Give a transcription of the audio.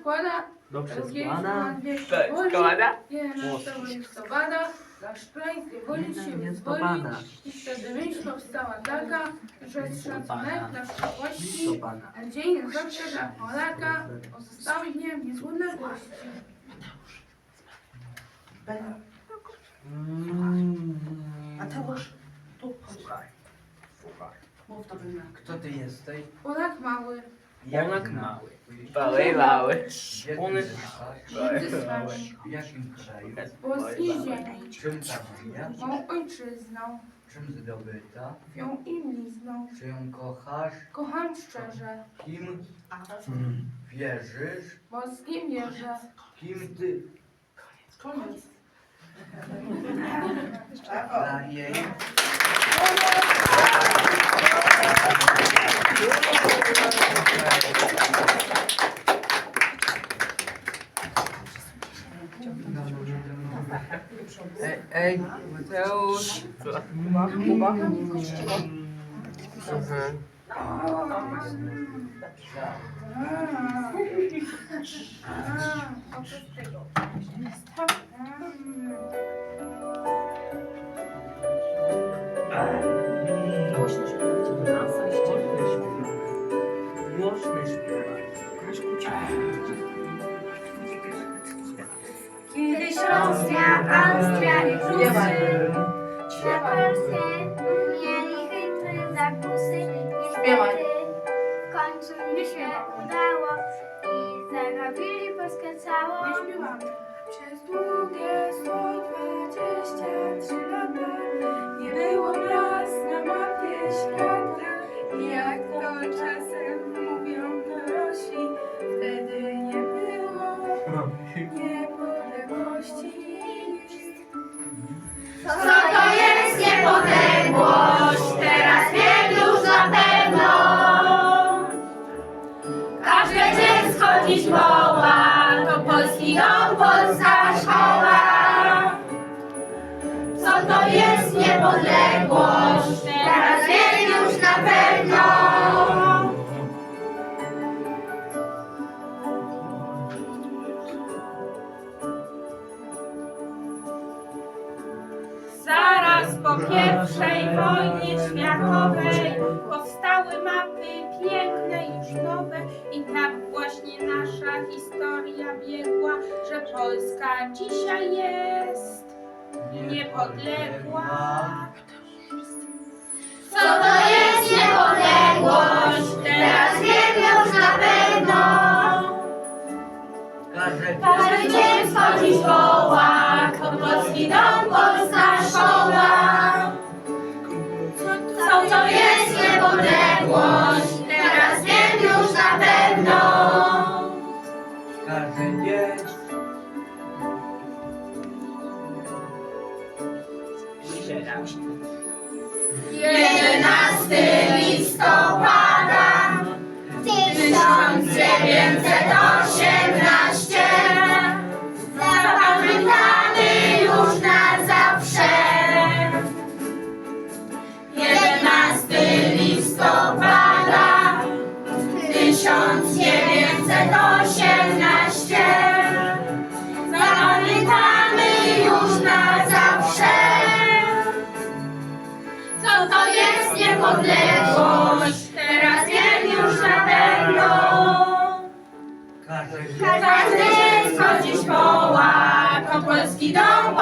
składa, Dobrze składa. To składa? 11 listopada zwolił się Nie wyzwolić stopada. i wtedy myśl powstała taka, że jest szacunek dla przyszłości, a dzień zawsze dla Polaka pozostały dniem niezłudności. Mateusz, tu Słuchaj, słuchaj. mów mnie. Kto ty jesteś? Polak mały, Polak mały. Ony- mieszkasz? między swami, W jakim kraju? polskiej ziemi, Czym mą ojczyzną, Czym zdobyta? ją i blizną. Czy ją kochasz? Kocham szczerze, Kim wierzysz? boskim wierzę, Kim ty Koniec. dla jej? Egg with those. Okay. Rosja, Austria i Prusy Na Polsce mieli chytre zakusy. Niestety w końcu mi się udało I zarobili Polskę całą Zaraz po pierwszej wojnie światowej powstały mapy piękne już nowe i tak właśnie nasza historia biegła, że Polska dzisiaj jest niepodległa. Co to jest niepodległość? Teraz wiem już na pewno Każde Każde dziecko dziś niepodległość? Teraz wiem już na pewno. Każde dziecko Jedenasty na zawsze co to jest niepodległość? Teraz wiem już na pewno. Każde dziecko dziś woła, to polski dom,